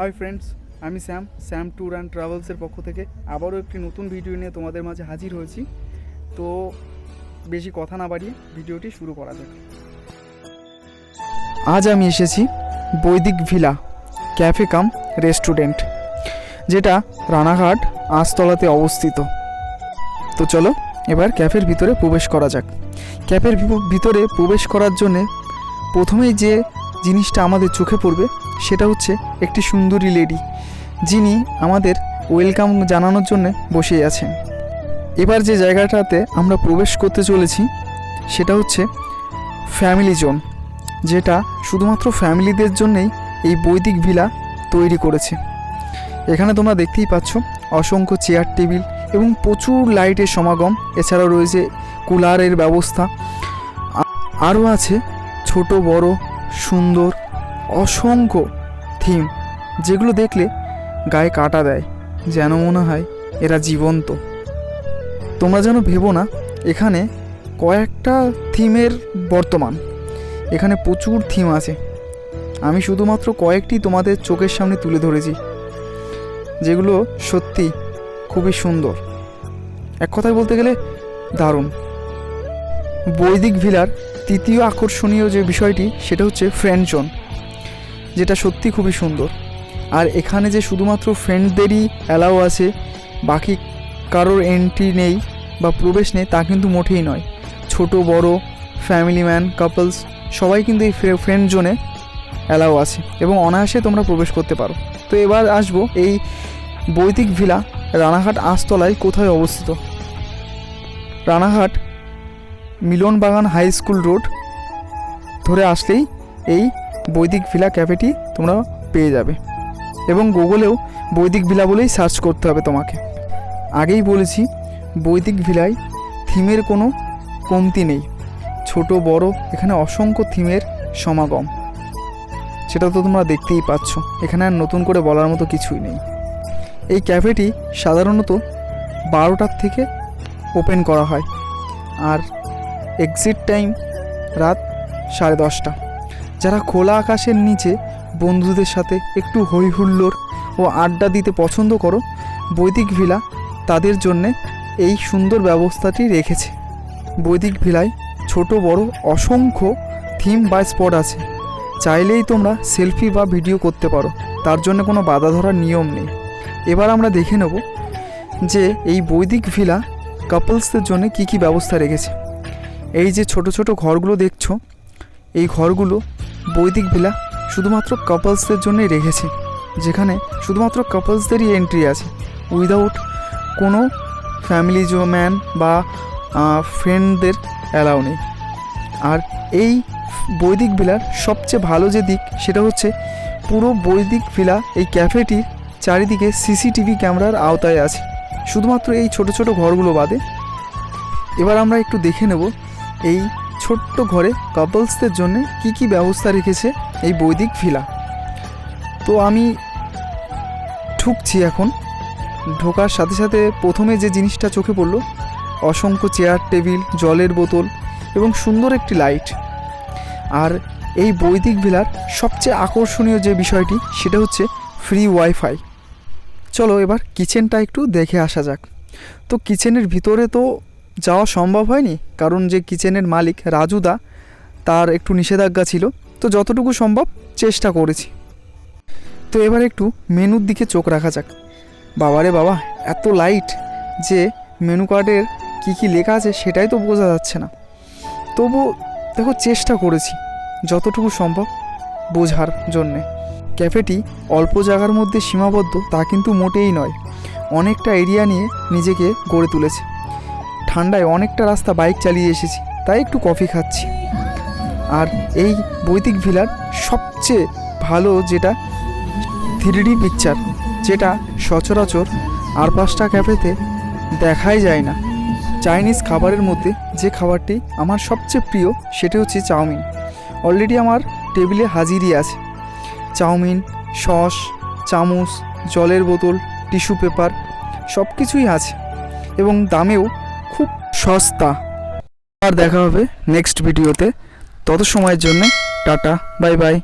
High friends আমি Sam Sam tour and ট্রাভেলসের পক্ষ থেকে আবারও একটি নতুন ভিডিও নিয়ে তোমাদের মাঝে হাজির হয়েছি। তো বেশি কথা না বাড়িয়ে ভিডিওটি শুরু করা যাক। আজ আমি এসেছি বৈদিক ভিলা ক্যাফে কাম রেস্টুরেন্ট যেটা রানাঘাট আঁশতলাতে অবস্থিত। তো চলো, এবার ক্যাফের ভিতরে প্রবেশ করা যাক। ক্যাফের ভিতরে প্রবেশ করার জন্যে প্রথমেই যে জিনিসটা আমাদের চোখে পড়বে, সেটা হচ্ছে একটি সুন্দরী লেডি, যিনি আমাদের ওয়েলকাম জানানোর জন্য বসে আছেন। এবার যে জায়গাটাতে আমরা প্রবেশ করতে চলেছি, সেটা হচ্ছে ফ্যামিলি জোন, যেটা শুধুমাত্র ফ্যামিলিদের জন্যেই এই বৈদিক ভিলা তৈরি করেছে। এখানে তোমরা দেখতেই পাচ্ছ অসংখ্য চেয়ার টেবিল এবং প্রচুর লাইটের সমাগম, এছাড়াও রয়েছে কুলারের ব্যবস্থা। আরও আছে ছোট বড় সুন্দর, অসংখ্য থিম যেগুলো দেখলে গায়ে কাটা দেয়, যেন মনে হয় এরা জীবন্ত। তোমরা যেন ভেবো না, এখানে কয়েকটা থিমের বর্তমান। এখানে প্রচুর থিম আছে। আমি শুধুমাত্র কয়েকটি তোমাদের চোখের সামনে তুলে ধরেছি, যেগুলো সত্যি খুবই সুন্দর। এক কথায় বলতে গেলে দারুণ। বৈদিক ভিলার তৃতীয় আকর্ষণীয় যে বিষয়টি, সেটা হচ্ছে ফ্রেন্ড জোন যেটা সত্যি খুবই সুন্দর। আর এখানে যে শুধুমাত্র ফ্রেন্ডদেরই অ্যালাও আছে, বাকি কারোর এন্ট্রি নেই বা প্রবেশ নেই, তা কিন্তু মোটেই নয়। ছোট, বড় ফ্যামিলি ম্যান কাপলস সবাই কিন্তু এই ফ্রেন্ড জোনে অ্যালাও আছে এবং অনায়াসে তোমরা প্রবেশ করতে পারো। তো এবার আসব এই বৈদিক ভিলা রানাঘাট আঁশতলায় কোথায় অবস্থিত? রানাঘাট মিলন বাগান হাই স্কুল রোড ধরে আসলেই এই বৈদিক ভিলা ক্যাফেটি তোমরা পেয়ে যাবে। এবং গুগলেও বৈদিক ভিলা বলেই সার্চ করতে হবে তোমাকে। আগেই বলেছি, বৈদিক ভিলায় থিমের কোনো কমতি নেই। ছোট, বড়, এখানে অসংখ্য থিমের সমাগম। সেটা তো তোমরা দেখতেই পাচ্ছ। এখানে আর নতুন করে বলার মতো কিছুই নেই। এই ক্যাফেটি সাধারণত বারোটার থেকে ওপেন করা হয়। আর এক্সিট টাইম রাত সাড়ে দশটা। যারা খোলা আকাশের নিচে বন্ধুদের সাথে একটু হই হুল্লোড় ও আড্ডা দিতে পছন্দ করো, বৈদিক ভিলা তাদের জন্যে এই সুন্দর ব্যবস্থাটি রেখেছে। বৈদিক ভিলায় ছোট, বড়, অসংখ্য থিম বা স্পট আছে। চাইলেই তোমরা সেলফি বা ভিডিও করতে পারো, তার জন্য কোনো বাধা ধরার নিয়ম নেই। এবার আমরা দেখে নেব যে এই বৈদিক ভিলা কাপলসদের জন্য কি কি ব্যবস্থা রেখেছে। এই যে ছোট ছোট ঘরগুলো দেখছ, এই ঘরগুলো বৈদিক ভিলা শুধুমাত্র কাপলসদের জন্যই রেখেছে, যেখানে শুধুমাত্র কাপলসদেরই এন্ট্রি আছে। উইদাউট কোনো ফ্যামিলি ম্যান বা ফ্রেন্ডদের অ্যালাউ নেই। আর এই বৈদিক ভিলার সবচেয়ে ভালো যে দিক, সেটা হচ্ছে পুরো বৈদিক ভিলা এই ক্যাফেটির চারিদিকে সিসিটিভি ক্যামেরার আওতায় আছে। শুধুমাত্র এই ছোট ছোট ঘরগুলো বাদে। এবার আমরা একটু দেখে নেব এই ছোট্ট ঘরে কাপলসদের জন্য কি কি ব্যবস্থা রেখেছে এই বৈদিক ভিলা? তো আমি ঢুকছি এখন। ঢোকার সাথে সাথে প্রথমে যে জিনিসটা চোখে পড়ল, অসংখ্য চেয়ার টেবিল জলের বোতল এবং সুন্দর একটি লাইট আর এই বৈদিক ভিলার সবচেয়ে আকর্ষণীয় যে বিষয়টি, সেটা হচ্ছে ফ্রি ওয়াইফাই চলো এবার কিচেনটা একটু দেখে আসা যাক। তো কিচেনের ভিতরে তো যাওয়া সম্ভব হয়নি, কারণ যে কিচেনের মালিক রাজুদা, তার একটু নিষেধাজ্ঞা ছিল। তো যতটুকু সম্ভব চেষ্টা করেছি। তো এবার একটু মেনুর দিকে চোখ রাখা যাক। বাবারে বাবা, এত লাইট যে মেনু কার্ডের কী কী লেখা আছে সেটাই তো বোঝা যাচ্ছে না। তবু দেখো চেষ্টা করেছি, যতটুকু সম্ভব বোঝার জন্যে। ক্যাফেটি অল্প জায়গার মধ্যে সীমাবদ্ধ, তা কিন্তু মোটেই নয়। অনেকটা এরিয়া নিয়ে নিজেকে গড়ে তুলেছে। ঠান্ডায় অনেকটা রাস্তা বাইক চালিয়ে এসেছি, তাই একটু কফি খাচ্ছি। আর এই বৈদিক ভিলার সবচেয়ে ভালো যেটা থ্রিডি পিকচার, যেটা সচরাচর আর পাঁচটা ক্যাফেতে দেখাই যায় না। চাইনিজ খাবারের মধ্যে যে খাবারটি আমার সবচেয়ে প্রিয়, সেটি হচ্ছে চাউমিন। অলরেডি আমার টেবিলে হাজিরই আছে। চাউমিন, সস, চামচ, জলের বোতল, টিস্যু পেপার সব কিছুই আছে। এবং দামেও খুব সস্তা। আর দেখা হবে নেক্সট ভিডিওতে তত সময়ের জন্য টাটা বাই বাই